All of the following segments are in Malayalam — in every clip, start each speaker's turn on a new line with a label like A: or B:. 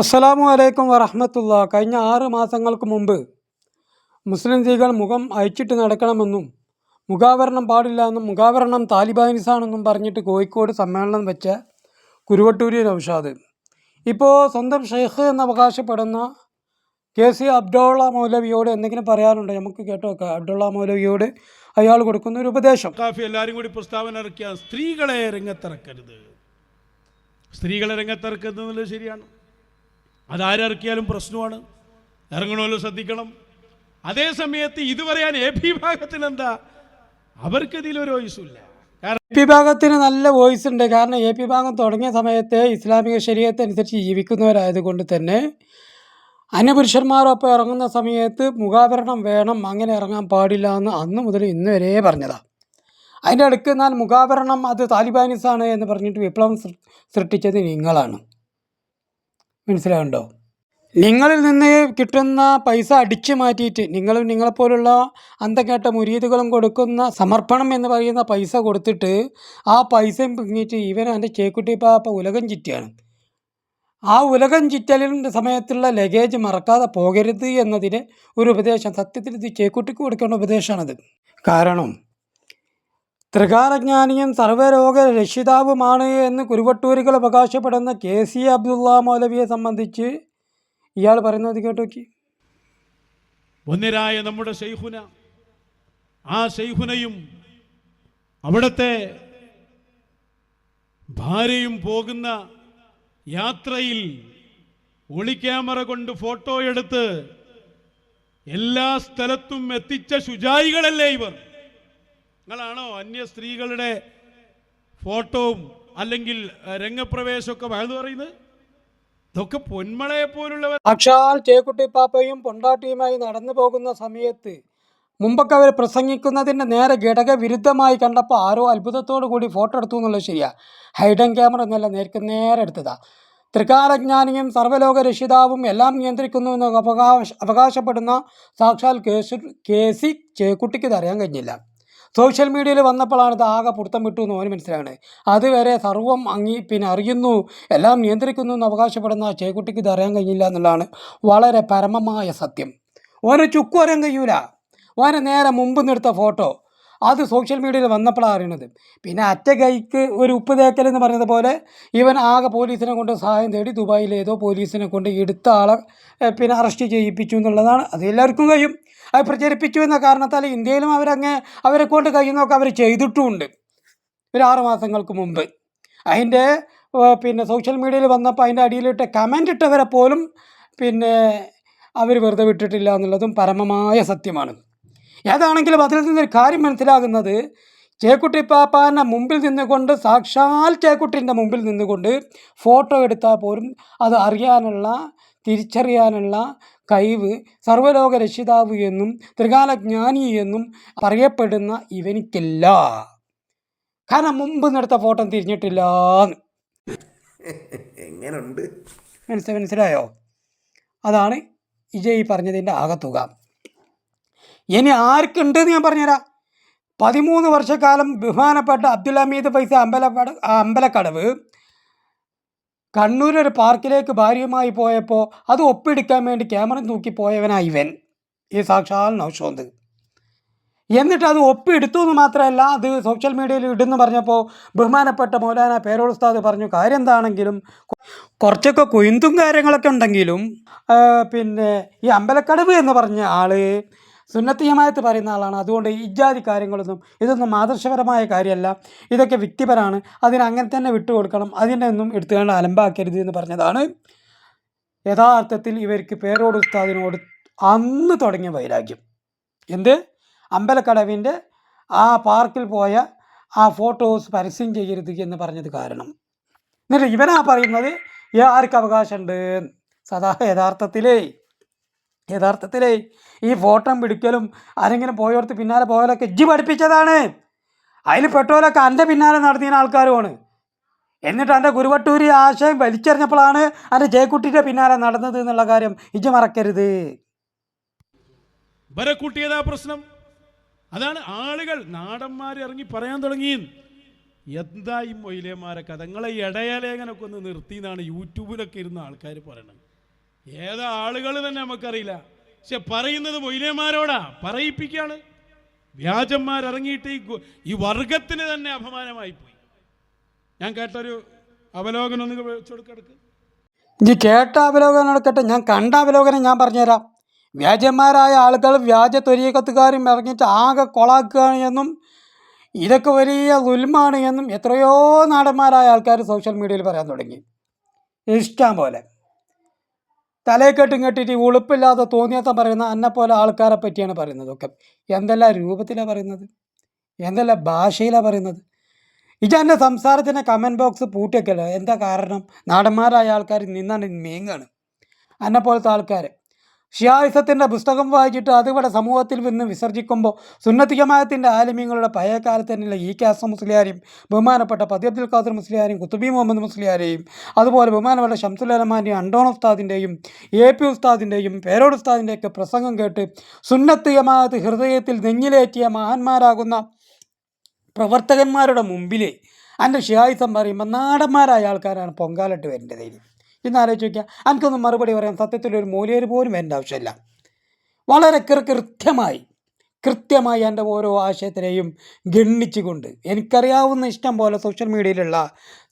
A: അസ്സലാമു അലൈക്കും വറഹമത്തുള്ള. കഴിഞ്ഞ ആറ് മാസങ്ങൾക്ക് മുമ്പ് മുസ്ലിം സ്ത്രീകൾ മുഖം അയച്ചിട്ട് നടക്കണമെന്നും മുഖാവരണം പാടില്ല എന്നും മുഖാവരണം താലിബാനിസാണെന്നും പറഞ്ഞിട്ട് കോഴിക്കോട് സമ്മേളനം വെച്ച കുരുവട്ടൂരി നൌഷാദ്. ഇപ്പോൾ സ്വന്തം ഷെയ്ഖ് എന്ന് അവകാശപ്പെടുന്ന കെ സി അബ്ദുള്ള മൗലവിയോട് എന്തെങ്കിലും പറയാനുണ്ടോ? നമുക്ക് കേട്ടോ അബ്ദുള്ള മൗലവിയോട് അയാൾ കൊടുക്കുന്ന ഒരു ഉപദേശം.
B: കാഫി എല്ലാവരും കൂടി പ്രസ്താവന ഇറക്കിയ സ്ത്രീകളെ രംഗത്തിറക്കരുത്. സ്ത്രീകളെ രംഗത്തിറക്കുന്നത് എന്നുള്ളത് ശരിയാണ്. അതാരിറക്കിയാലും പ്രശ്നമാണ്. ഇറങ്ങണമല്ലോ ശ്രദ്ധിക്കണം. അതേ സമയത്ത് ഇത് പറയാൻ എ പി ഭാഗത്തിന് എന്താ അവർക്ക് ഇതിലൊരു വയസ്സുമില്ല കാരണം
A: എ പി ഭാഗത്തിന് നല്ല വോയിസ് ഉണ്ട്. കാരണം എ പി ഭാഗം തുടങ്ങിയ സമയത്ത് ഇസ്ലാമിക ശരീരത്തെ അനുസരിച്ച് ജീവിക്കുന്നവരായതുകൊണ്ട് തന്നെ അന്യപുരുഷന്മാരൊപ്പം ഇറങ്ങുന്ന സമയത്ത് മുഖാഭരണം വേണം അങ്ങനെ ഇറങ്ങാൻ പാടില്ല എന്ന് അന്ന് മുതൽ ഇന്ന് വരെ പറഞ്ഞതാണ് അതിന്റെ അടുക്ക് എന്നാൽ മുഖാഭരണം അത് താലിബാനിസാണ് എന്ന് പറഞ്ഞിട്ട് വിപ്ലവം സൃഷ്ടിച്ചത് നിങ്ങളാണ്. മനസ്സിലാവുണ്ടോ? നിങ്ങളിൽ നിന്ന് കിട്ടുന്ന പൈസ അടിച്ചു മാറ്റിയിട്ട് നിങ്ങളും നിങ്ങളെപ്പോലുള്ള അന്തക്കേട്ട മുരീതുകളും കൊടുക്കുന്ന സമർപ്പണം എന്ന് പറയുന്ന പൈസ കൊടുത്തിട്ട് ആ പൈസയും പിങ്ങിയിട്ട് ഇവൻ എന്റെ ചേക്കുട്ടി പാപ്പ ഉലകം ചുറ്റിയാണ്. ആ ഉലകം ചുറ്റലിന്റെ സമയത്തുള്ള ലഗേജ് മറക്കാതെ പോകരുത് എന്നതിന് ഒരു ഉപദേശം. സത്യത്തിൽ ഇത് ചേക്കുട്ടിക്ക് കൊടുക്കേണ്ട ഉപദേശമാണത്. കാരണം ത്രികാലജ്ഞാനിയും സർവരോഗ രക്ഷിതാവുമാണ് എന്ന് കുരുവട്ടൂരുകൾ അവകാശപ്പെടുന്ന കെ സി അബ്ദുള്ള മൗലവിയെ സംബന്ധിച്ച് ഇയാൾ പറയുന്നത് കേട്ടോക്കി.
B: ഒന്നിരായ നമ്മുടെ ഷെയ്ഹുന ആ ഷെയ്ഹുനയും അവിടുത്തെ ഭാര്യയും പോകുന്ന യാത്രയിൽ ഒളിക്യാമറ കൊണ്ട് ഫോട്ടോ എടുത്ത് എല്ലാ സ്ഥലത്തും എത്തിച്ച ശുചായികളല്ലേ ഇവർ? നിങ്ങളാണോ അന്യ സ്ത്രീകളുടെ ഫോട്ടോവും അല്ലെങ്കിൽ രംഗപ്രവേശമൊക്കെ വയത് പറയുന്നത്? ഇതൊക്കെ പൊന്മളയെ പോലുള്ളവർ
A: സാക്ഷാൽ ചേക്കുട്ടി പാപ്പയും പൊണ്ടാട്ടിയുമായി നടന്നു പോകുന്ന സമയത്ത് മുമ്പൊക്കെ അവർ പ്രസംഗിക്കുന്നതിന്റെ നേരെ ഘടക വിരുദ്ധമായി കണ്ടപ്പോൾ ആരോ അത്ഭുതത്തോടു കൂടി ഫോട്ടോ എടുത്തു എന്നുള്ളത് ശരിയാ. ഹൈഡൻ ക്യാമറ എന്നല്ല നേർക്ക് നേരെ എടുത്തതാ. ത്രികാലജ്ഞാനിയും സർവലോക രക്ഷിതാവും എല്ലാം നിയന്ത്രിക്കുന്നു എന്ന് അവകാശ അവകാശപ്പെടുന്ന സാക്ഷാൽ കേസ് കേസി ചേക്കുട്ടിക്ക് ഇത് അറിയാൻ കഴിഞ്ഞില്ല. സോഷ്യൽ മീഡിയയിൽ വന്നപ്പോഴാണ് ഇത് ആകെ പുടുത്തം വിട്ടു എന്ന് ഓന് മനസ്സിലാണ്. അതുവരെ സർവം അങ്ങി പിന്നെ അറിയുന്നു എല്ലാം നിയന്ത്രിക്കുന്നു എന്ന് അവകാശപ്പെടുന്ന ആ ചേക്കുട്ടിക്ക് ഇത് അറിയാൻ കഴിഞ്ഞില്ല എന്നുള്ളതാണ് വളരെ പരമമായ സത്യം. ഓനെ ചുക്കു അറിയാൻ കഴിയൂല. ഓനെ നേരെ മുമ്പ് നിർത്ത ഫോട്ടോ. അത് സോഷ്യൽ മീഡിയയിൽ വന്നപ്പോഴാണ് അറിയണത്. പിന്നെ അറ്റ കൈക്ക് ഒരു ഉപ്പ് തേക്കൽ എന്ന് പറയുന്നത് പോലെ ഇവൻ ആകെ പോലീസിനെ കൊണ്ട് സഹായം തേടി ദുബായിലേതോ പോലീസിനെ കൊണ്ട് എടുത്ത ആളെ പിന്നെ അറസ്റ്റ് ചെയ്യിപ്പിച്ചു എന്നുള്ളതാണ്. അത് എല്ലാവർക്കും കഴിയും. അത് പ്രചരിപ്പിച്ചു എന്ന കാരണത്താൽ ഇന്ത്യയിലും അവരങ്ങ് അവരെ കൊണ്ട് കഴിയുന്നതൊക്കെ അവർ ചെയ്തിട്ടുമുണ്ട്. ഒരു ആറ് മാസങ്ങൾക്ക് മുമ്പ്. അതിന്റെ പിന്നെ സോഷ്യൽ മീഡിയയിൽ വന്നപ്പോൾ അതിന്റെ അടിയിലിട്ട് കമന്റ് ഇട്ടവരെ പോലും പിന്നെ അവർ വെറുതെ വിട്ടിട്ടില്ല എന്നുള്ളതും പരമമായ സത്യമാണ്. ഏതാണെങ്കിലും അതിൽ നിന്നൊരു കാര്യം മനസ്സിലാകുന്നത് ചേക്കുട്ടി പാപ്പാന്റെ മുമ്പിൽ നിന്നുകൊണ്ട് സാക്ഷാൽ ചേക്കുട്ടിന്റെ മുമ്പിൽ നിന്നുകൊണ്ട് ഫോട്ടോ എടുത്താൽ പോലും അത് അറിയാനുള്ള തിരിച്ചറിയാനുള്ള കഴിവ് സർവലോക രക്ഷിതാവ് എന്നും ത്രികാലജ്ഞാനി എന്നും പറയപ്പെടുന്ന ഇവനിക്കില്ല. കാരണം മുമ്പ് നിന്നെടുത്ത ഫോട്ടോ തിരിഞ്ഞിട്ടില്ല
C: എങ്ങനെയുണ്ട്
A: മനസ്സി മനസ്സിലായോ? അതാണ് ഇജയ് പറഞ്ഞതിന്റെ ആകത്തുക. ഇനി ആർക്കുണ്ട് എന്ന് ഞാൻ പറഞ്ഞുതരാം. പതിമൂന്ന് വർഷക്കാലം ബഹുമാനപ്പെട്ട അബ്ദുൽ ഹമീദ് ഫൈസ അമ്പലപ്പട അമ്പലക്കടവ് കണ്ണൂർ ഒരു പാർക്കിലേക്ക് ഭാര്യയുമായി പോയപ്പോൾ അത് ഒപ്പിടിക്കാൻ വേണ്ടി ക്യാമറ തൂക്കി പോയവനായി ഇവൻ. ഈ സാക്ഷാൽ നൗഷോന്ത് എന്നിട്ട് അത് ഒപ്പിയെടുത്തു എന്ന് മാത്രമല്ല അത് സോഷ്യൽ മീഡിയയിൽ ഇടുന്നു പറഞ്ഞപ്പോൾ ബഹുമാനപ്പെട്ട മൗലാന പേരോൾ ഉസ്താദ് പറഞ്ഞു കാര്യം എന്താണെങ്കിലും കുറച്ചൊക്കെ കൊയ്ന്തും കാര്യങ്ങളൊക്കെ ഉണ്ടെങ്കിലും പിന്നെ ഈ അമ്പലക്കടവ് എന്ന് പറഞ്ഞ ആൾ സുന്നത്ത് ജമാഅത്ത് പറയുന്ന ആളാണ്. അതുകൊണ്ട് ഇജാതി കാര്യങ്ങളൊന്നും ഇതൊന്നും ആദർശപരമായ കാര്യമല്ല. ഇതൊക്കെ വ്യക്തിപരമാണ് അതിന് അങ്ങനെ തന്നെ വിട്ടുകൊടുക്കണം അതിനെ ഒന്നും എടുത്തുകൊണ്ട് അലമ്പാക്കരുത് എന്ന് പറഞ്ഞതാണ്. യഥാർത്ഥത്തിൽ ഇവർക്ക് പേരോട് ഉസ്താദിനോട് അന്ന് തുടങ്ങിയ വൈരാഗ്യം. എന്ത്? അമ്പലക്കടവിന്റെ ആ പാർക്കിൽ പോയ ആ ഫോട്ടോസ് പരസ്യം ചെയ്യരുത് എന്ന് പറഞ്ഞത് കാരണം. എന്നിട്ട് ഇവനാ പറയുന്നത് "ഈ ആർക്ക് അവകാശമുണ്ട്? സദാ യഥാർത്ഥത്തിലേ യഥാർത്ഥത്തിലേ. ഈ ഫോട്ടോ പിടിക്കലും ആരെങ്കിലും പോയോർത്ത് പിന്നാലെ പോയാലൊക്കെ ഇജ്ജ് പഠിപ്പിച്ചതാണ്. അതിൽ പെട്ടോലൊക്കെ എന്റെ പിന്നാലെ നടത്തിയ ആൾക്കാരുമാണ്. എന്നിട്ട് എന്റെ ഗുരുവട്ടൂരി ആശയം വലിച്ചെറിഞ്ഞപ്പോഴാണ് എന്റെ ജയക്കുട്ടിയുടെ പിന്നാലെ നടന്നത് എന്നുള്ള കാര്യം ഇജ്ജ് മറക്കരുത്.
B: വരെ പ്രശ്നം. അതാണ് ആളുകൾ നാടന്മാർ ഇറങ്ങി പറയാൻ തുടങ്ങി. എന്താ ഈ മൊയിലേമാരെ കഥങ്ങളെ ഇടയലേഖനൊക്കെ ഒന്ന് നിർത്തി എന്നാണ് യൂട്യൂബിലൊക്കെ ഇരുന്ന ആൾക്കാർ പറയണത്. ഏതാ ആളുകൾ തന്നെ നമുക്കറിയില്ല. പക്ഷെ പറയുന്നത് മൊയിലേമാരോടാ പറയിപ്പിക്കാണ്. വ്യാജന്മാരിറങ്ങിയിട്ട് ഈ ഈ വർഗത്തിന് തന്നെ അപമാനമായി പോയി ഞാൻ കേട്ടൊരു അവലോകനം ഒന്ന് വെച്ചുകൊടുക്കെടുക്ക്
A: ഇനി കേട്ട അവലോകനം എടുക്കട്ടെ ഞാൻ കണ്ട അവലോകനം ഞാൻ പറഞ്ഞുതരാം. വ്യാജന്മാരായ ആളുകൾ വ്യാജ തൊരീക്കത്തുകാരും ഇറങ്ങിയിട്ട് ആകെ കൊളാക്കുകയാണ് എന്നും ഇതൊക്കെ വലിയ ദുൽമാണ് എന്നും എത്രയോ നാടന്മാരായ ആൾക്കാർ സോഷ്യൽ മീഡിയയിൽ പറയാൻ തുടങ്ങി. ഇഷ്ടം പോലെ. തലയെക്കെട്ടും കെട്ടിട്ട് ഈ ഉളുപ്പില്ലാതെ തോന്നിയത്ത പറയുന്ന അന്നെ പോലെ ആൾക്കാരെ പറ്റിയാണ് പറയുന്നത് ഒക്കെ. എന്തെല്ലാം രൂപത്തിലാണ് പറയുന്നത്? എന്തെല്ലാം ഭാഷയിലാണ് പറയുന്നത്? ഇജന്റെ സംസാരത്തിന്റെ കമന്റ് ബോക്സ് പൂട്ടിയൊക്കെയല്ലോ എന്താ കാരണം? നാടന്മാരായ ആൾക്കാർ നിന്നാണ് മേങ്ങാണ് അന്നെ പോലത്തെ ആൾക്കാർ ഷിയായിസത്തിന്റെ പുസ്തകം വായിച്ചിട്ട് അതിവിടെ സമൂഹത്തിൽ നിന്ന് വിസർജിക്കുമ്പോൾ സുന്നത്തികമായത്തിന്റെ ആലിമ്യങ്ങളുടെ പഴയകാലത്ത് തന്നെയുള്ള ഇ കെ മുസ്ലിയാരെയും ബഹുമാനപ്പെട്ട പതി അബ്ദുൽ ഖാദർ മുസ്ലിയാരെയും കുത്തുബി മുഹമ്മദ് മുസ്ലിയാരെയും അതുപോലെ ബഹുമാനപ്പെട്ട ഷംസുലമാന്റെയും അണ്ടോൺ ഉസ്താദിന്റെയും എ പി ഉസ്താദിന്റെയും പേരോട് ഉസ്താദിന്റെയൊക്കെ പ്രസംഗം കേട്ട് സുന്നത്തികമായത്ത് ഹൃദയത്തിൽ നെഞ്ഞിലേറ്റിയ മഹാന്മാരാകുന്ന പ്രവർത്തകന്മാരുടെ മുമ്പിൽ എന്റെ ഷിയായിസം പറയുമ്പോൾ നാടന്മാരായ ആൾക്കാരാണ് പൊങ്കാലിട്ട് വരേണ്ടത് ഇന്ന് ആലോചിച്ച് നോക്കിയാൽ എനിക്കൊന്നും മറുപടി പറയാൻ സത്യത്തിൽ ഒരു മൂലയർ പോലും വരേണ്ട ആവശ്യമില്ല. വളരെ കൃത്യമായി കൃത്യമായി എന്റെ ഓരോ ആശയത്തിനെയും ഗണ്ണിച്ചുകൊണ്ട് എനിക്കറിയാവുന്ന ഇഷ്ടം പോലെ സോഷ്യൽ മീഡിയയിലുള്ള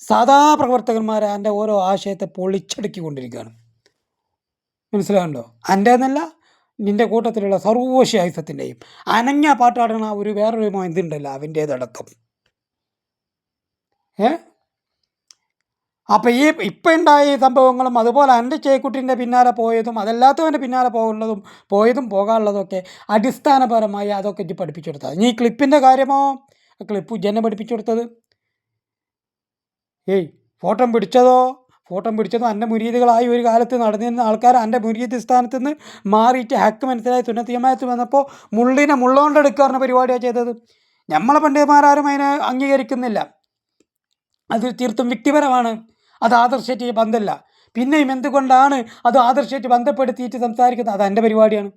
A: സാധാ പ്രവർത്തകന്മാരെ എന്റെ ഓരോ ആശയത്തെ പൊളിച്ചടുക്കിക്കൊണ്ടിരിക്കുകയാണ്. മനസ്സിലാകണ്ടോ എന്റെ എന്നല്ല നിന്റെ കൂട്ടത്തിലുള്ള സർവശായുസത്തിന്റെയും അനങ്ങ പാട്ടാടുന്ന ഒരു വേറൊരു ഇതുണ്ടല്ലോ അവന്റേതടക്കം ഏ? അപ്പം ഈ ഇപ്പം ഉണ്ടായ ഈ സംഭവങ്ങളും അതുപോലെ എന്റെ ചേക്കുട്ടിന്റെ പിന്നാലെ പോയതും അതല്ലാത്തവന്റെ പിന്നാലെ പോകുന്നതും പോയതും പോകാനുള്ളതൊക്കെ അടിസ്ഥാനപരമായി അതൊക്കെ ഇത് പഠിപ്പിച്ചു കൊടുത്തത്. ഇനി ഈ ക്ലിപ്പിന്റെ കാര്യമോ? ക്ലിപ്പ് ഇജ്ജെന്നെ പഠിപ്പിച്ചു കൊടുത്തത്. ഏയ് ഫോട്ടോ പിടിച്ചതോ? ഫോട്ടോ പിടിച്ചതോ എന്റെ മുരീതികളായി ഒരു കാലത്ത് നടന്നിരുന്ന ആൾക്കാർ എന്റെ മുരീതി സ്ഥാനത്ത് നിന്ന് മാറിയിട്ട് ഹക്ക് മനസ്സിലായി സുന്നത്തിയമായത്ത് വന്നപ്പോൾ മുള്ളിനെ മുള്ളോണ്ടെടുക്കാറുന്ന പരിപാടിയാണ് ചെയ്തത്. നമ്മളെ പണ്ഡിതന്മാരാരും അതിനെ അംഗീകരിക്കുന്നില്ല. അത് തീർത്തും വ്യക്തിപരമാണ്. അത് ആദർശമായിട്ട് ബന്ധമല്ല പിന്നെയും എന്തുകൊണ്ടാണ് അത് ആദർശമായിട്ട് ബന്ധപ്പെടുത്തിയിട്ട് സംസാരിക്കുന്നത്? അത് എന്റെ പരിപാടിയാണ്.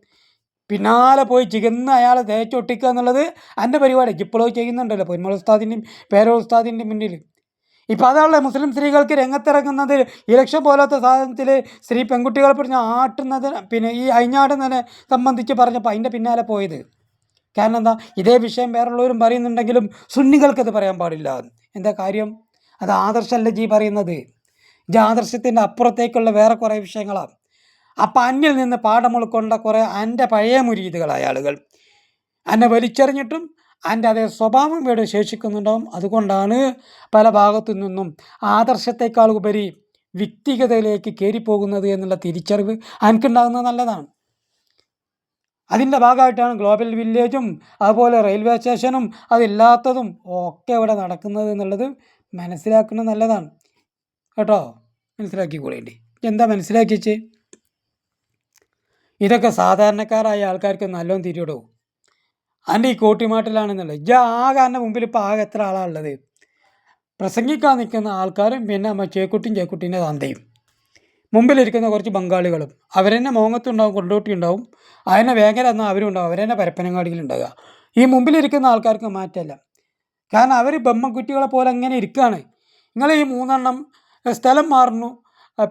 A: പിന്നാലെ പോയി ചികന്ന് അയാളെ തേച്ചൊട്ടിക്കുക എന്നുള്ളത് എന്റെ പരിപാടി ഇപ്പോഴും ചെയ്യുന്നുണ്ടല്ലോ പൊന്മൾ ഉസ്താദിന്റെയും പേരോ ഉസ്താദിന്റെയും മുന്നിൽ. ഇപ്പോൾ അതാണല്ലോ മുസ്ലിം സ്ത്രീകൾക്ക് രംഗത്തിറങ്ങുന്നത്. ഇലക്ഷൻ പോലത്തെ സാധനത്തിൽ സ്ത്രീ പെൺകുട്ടികളെ പറഞ്ഞ ആട്ടുന്നതിന് പിന്നെ ഈ അയിഞ്ഞാടുന്നതിനെ സംബന്ധിച്ച് പറഞ്ഞപ്പോൾ അതിന്റെ പിന്നാലെ പോയത്. കാരണം എന്താ? ഇതേ വിഷയം വേറുള്ളവരും പറയുന്നുണ്ടെങ്കിലും സുന്നികൾക്കത് പറയാൻ പാടില്ല. എന്താ കാര്യം? അത് ആദർശമല്ല ജി പറയുന്നത്? ഇത് ആദർശത്തിന്റെ അപ്പുറത്തേക്കുള്ള വേറെ കുറേ വിഷയങ്ങളാണ്. അപ്പം അന്യിൽ നിന്ന് പാഠം ഉൾക്കൊണ്ട കുറേ എന്റെ പഴയ മുരീതുകളായ ആളുകൾ എന്നെ വലിച്ചെറിഞ്ഞിട്ടും എന്റെ അതേ സ്വഭാവം ഇവിടെ ശേഷിക്കുന്നുണ്ടാവും. അതുകൊണ്ടാണ് പല ഭാഗത്തു നിന്നും ആദർശത്തേക്കാൾ ഉപരി വ്യക്തിഗതയിലേക്ക് കയറിപ്പോകുന്നത് എന്നുള്ള തിരിച്ചറിവ് എനിക്കുണ്ടാകുന്നത് നല്ലതാണ്. അതിന്റെ ഭാഗമായിട്ടാണ് ഗ്ലോബൽ വില്ലേജും അതുപോലെ റെയിൽവേ സ്റ്റേഷനും അതില്ലാത്തതും ഒക്കെ ഇവിടെ നടക്കുന്നത് എന്നുള്ളത് മനസ്സിലാക്കുന്നത് നല്ലതാണ്. കേട്ടോ? മനസ്സിലാക്കിക്കൂടേണ്ടി എന്താ മനസ്സിലാക്കിച്ച് ഇതൊക്കെ സാധാരണക്കാരായ ആൾക്കാർക്ക് നല്ലോണം തിരിയിടോ? അതിന്റെ ഈ കോട്ടിമാട്ടിലാണെന്നുള്ളത്. ഇജ്ജ ആകാരന്റെ മുമ്പിൽ ഇപ്പോൾ ആകെ എത്ര ആളാണുള്ളത് പ്രസംഗിക്കാൻ നിൽക്കുന്ന ആൾക്കാരും പിന്നെ അമ്മ ചേക്കുട്ടിയും ചേക്കുട്ടീന്റെ തന്തയും. മുമ്പിലിരിക്കുന്ന കുറച്ച് ബംഗാളികളും അവരെന്നെ മോങ്ങത്തുണ്ടാവും കൊണ്ടോട്ടി ഉണ്ടാവും അതിനെ വേങ്ങര എന്നാൽ അവരും ഉണ്ടാവും അവരെന്നെ പരപ്പനങ്ങാടിയിലുണ്ടാവുക. ഈ മുമ്പിലിരിക്കുന്ന ആൾക്കാർക്ക് മാറ്റമല്ല. കാരണം അവർ ബൊമ്മക്കുറ്റികളെ പോലെ അങ്ങനെ ഇരിക്കുകയാണ്. നിങ്ങൾ ഈ മൂന്നെണ്ണം സ്ഥലം മാറുന്നു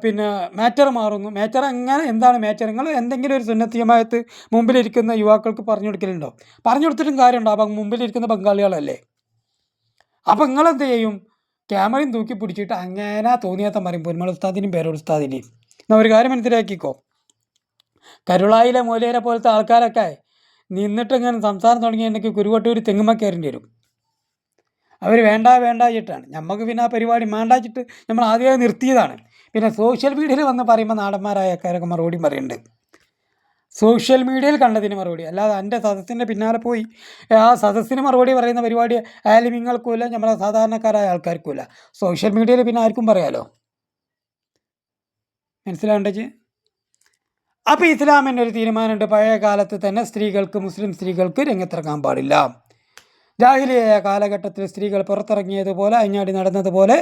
A: പിന്നെ മാറ്റർ മാറുന്നു. മാറ്റർ എങ്ങനെ എന്താണ് മാറ്റർ നിങ്ങൾ എന്തെങ്കിലും ഒരു സുന്നത്തിയമായത്ത് മുമ്പിലിരിക്കുന്ന യുവാക്കൾക്ക് പറഞ്ഞു കൊടുക്കലുണ്ടോ? പറഞ്ഞു കൊടുത്തിട്ടും കാര്യമുണ്ടോ? അപ്പം മുമ്പിലിരിക്കുന്ന ബംഗാളികളല്ലേ അപ്പം നിങ്ങളെന്ത് ചെയ്യും? ക്യാമറയും തൂക്കി പിടിച്ചിട്ട് അങ്ങനെ തോന്നിയാത്ത പറയും പൊന്മൾ ഉസ്താദിനും പേരോട് ഉസ്താദിനെയും. എന്നാൽ ഒരു കാര്യം മനസ്സിലാക്കിക്കോ. കരുളായിലെ മൂലയരെ പോലത്തെ ആൾക്കാരൊക്കെ നിന്നിട്ട് ഇങ്ങനെ സംസാരം തുടങ്ങി എനിക്ക് കുരുവട്ടൂർ തെങ്ങുമ്മ കയറേണ്ടി വരും. അവർ വേണ്ട വേണ്ട നമുക്ക് പിന്നെ ആ പരിപാടി വേണ്ടാച്ചിട്ട് നമ്മൾ ആദ്യമേ നിർത്തിയതാണ്. പിന്നെ സോഷ്യൽ മീഡിയയിൽ വന്ന് പറയുമ്പോൾ നാടന്മാരായ ആൾക്കാരൊക്കെ മറുപടി പറയുന്നുണ്ട് സോഷ്യൽ മീഡിയയിൽ കണ്ടതിന് മറുപടി. അല്ലാതെ എന്റെ സദസ്സിന്റെ പിന്നാലെ പോയി ആ സദസ്സിന് മറുപടി പറയുന്ന പരിപാടി ആയാലും നിങ്ങൾക്കുമില്ല നമ്മളെ സാധാരണക്കാരായ ആൾക്കാർക്കുമില്ല സോഷ്യൽ മീഡിയയിൽ പിന്നെ ആർക്കും പറയാലോ? മനസ്സിലാവേണ്ടത് അപ്പോൾ ഇസ്ലാമിന്റെ ഒരു തീരുമാനമുണ്ട്. പഴയ കാലത്ത് തന്നെ സ്ത്രീകൾക്ക് മുസ്ലിം സ്ത്രീകൾക്ക് രംഗത്തിറങ്ങാൻ പാടില്ല. ജാഹിലിയായ കാലഘട്ടത്തിൽ സ്ത്രീകൾ പുറത്തിറങ്ങിയതുപോലെ അഞ്ഞാടി നടന്നതുപോലെ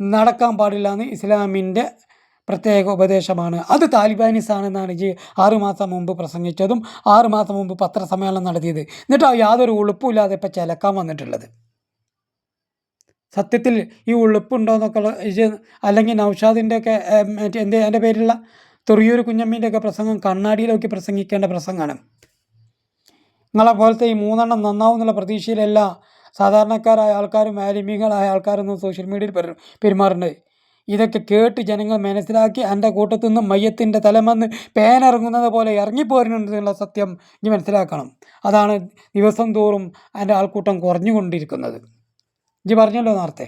A: നടക്കാൻ പാടില്ല എന്ന് ഇസ്ലാമിന്റെ പ്രത്യേക ഉപദേശമാണ്. അത് താലിബാനിസാണെന്നാണ് ജി ആറുമാസം മുമ്പ് പ്രസംഗിച്ചതും ആറുമാസം മുമ്പ് പത്രസമ്മേളനം നടത്തിയത്. എന്നിട്ട് യാതൊരു ഉളുപ്പുമില്ലാതെ ഇപ്പം ചിലക്കാൻ വന്നിട്ടുള്ളത്. സത്യത്തിൽ ഈ ഉളുപ്പുണ്ടോ എന്നൊക്കെ ഉള്ള ഇത് അല്ലെങ്കിൽ നൗഷാദിന്റെ ഒക്കെ എന്ത് എന്റെ പേരുള്ള തുറിയൂർ കുഞ്ഞമ്മീന്റെയൊക്കെ പ്രസംഗം കണ്ണാടിയിലൊക്കെ പ്രസംഗിക്കേണ്ട പ്രസംഗമാണ്. നിങ്ങളെ പോലത്തെ ഈ മൂന്നെണ്ണം നന്നാവും എന്നുള്ള പ്രതീക്ഷയിലല്ല സാധാരണക്കാരായ ആൾക്കാരും മാലിന്യങ്ങളായ ആൾക്കാരൊന്നും സോഷ്യൽ മീഡിയയിൽ പെരു പെരുമാറുന്നത്. ഇതൊക്കെ കേട്ട് ജനങ്ങൾ മനസ്സിലാക്കി എന്റെ കൂട്ടത്തു നിന്ന് മയ്യത്തിന്റെ തലമെന്ന് പേനിറങ്ങുന്നത് പോലെ ഇറങ്ങിപ്പോരുന്നുണ്ട് എന്നുള്ള സത്യം ഇനി മനസ്സിലാക്കണം. അതാണ് ദിവസം തോറും എന്റെ ആൾക്കൂട്ടം കുറഞ്ഞുകൊണ്ടിരിക്കുന്നത്. ഇനി പറഞ്ഞല്ലോ നേരത്തെ.